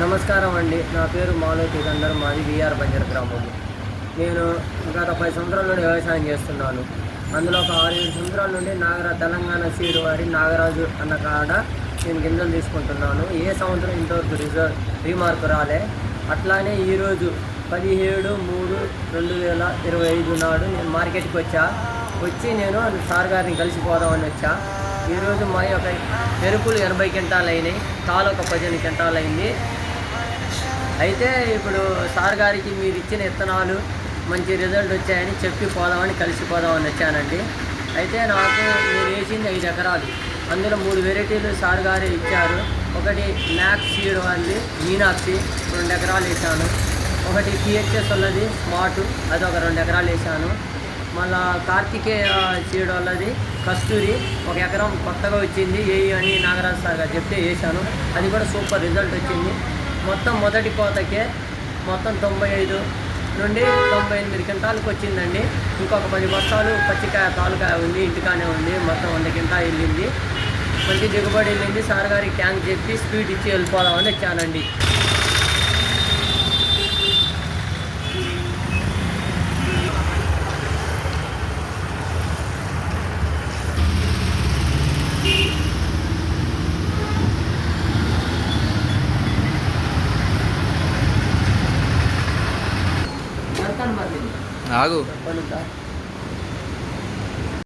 నమస్కారం అండి. నా పేరు మాలోతి గంధర్ మాది విఆర్ బంజర్ గ్రామం. నేను గత పది సంవత్సరాల నుండి వ్యవసాయం చేస్తున్నాను. అందులో ఒక ఆరు ఏడు సంవత్సరాల నుండి నాగరా తెలంగాణ సీడ్ వారి నాగరాజు అన్న కాడ నేను గింజలు తీసుకుంటున్నాను. ఏ సంవత్సరం ఇంతవరకు రిజర్వ్ రీమార్క్ రాలే. అట్లానే ఈరోజు పదిహేడు మూడు రెండు వేల ఇరవై ఐదు నాడు నేను మార్కెట్కి వచ్చా. వచ్చి నేను సార్ గారిని కలిసిపోదామని వచ్చా. ఈరోజు మా యొక్క ఎరుపులు ఎనభై క్వింటాలు అయినాయి తాలు ఒక పదిహేను క్వింటాలు అయింది అయితే ఇప్పుడు సార్ గారికి మీరు ఇచ్చిన విత్తనాలు మంచి రిజల్ట్ వచ్చాయని చెప్పి పోదామని కలిసిపోదామని వచ్చానండి. అయితే నాకు మీరు వేసింది ఐదు ఎకరాలు. అందులో మూడు వెరైటీలు సార్ గారు ఇచ్చారు. ఒకటి మ్యాక్స్ సీడ్ వాళ్ళది మీనాక్షి రెండు ఎకరాలు వేసాను ఒకటి పిహెచ్ఎస్ ఉన్నది స్మార్ట్ అది ఒక రెండు ఎకరాలు వేసాను మళ్ళా కార్తికేయ సీడ్ వాళ్ళది కస్తూరి ఒక ఎకరం కొత్తగా వచ్చింది ఏ అని నాగరాజు సార్ గారు చెప్తే వేసాను అది కూడా సూపర్ రిజల్ట్ వచ్చింది. మొత్తం మొదటి కోతకే మొత్తం తొంభై ఐదు నుండి తొంభై ఎనిమిది క్వింటాలకు వచ్చిందండి. ఇంకొక పది బస్తాలు పచ్చికాయ తాలుకాయ ఉంది ఇంటికానే ఉంది మొత్తం వంద క్వింటా వెళ్ళింది. మంచి దిగుబడి వెళ్ళింది. సార్ గారికి ట్యాంక్ చెప్పి స్పీడ్ ఇచ్చి వెళ్ళిపోదామని వచ్చానండి వెళ్తాను మరి ఆగు.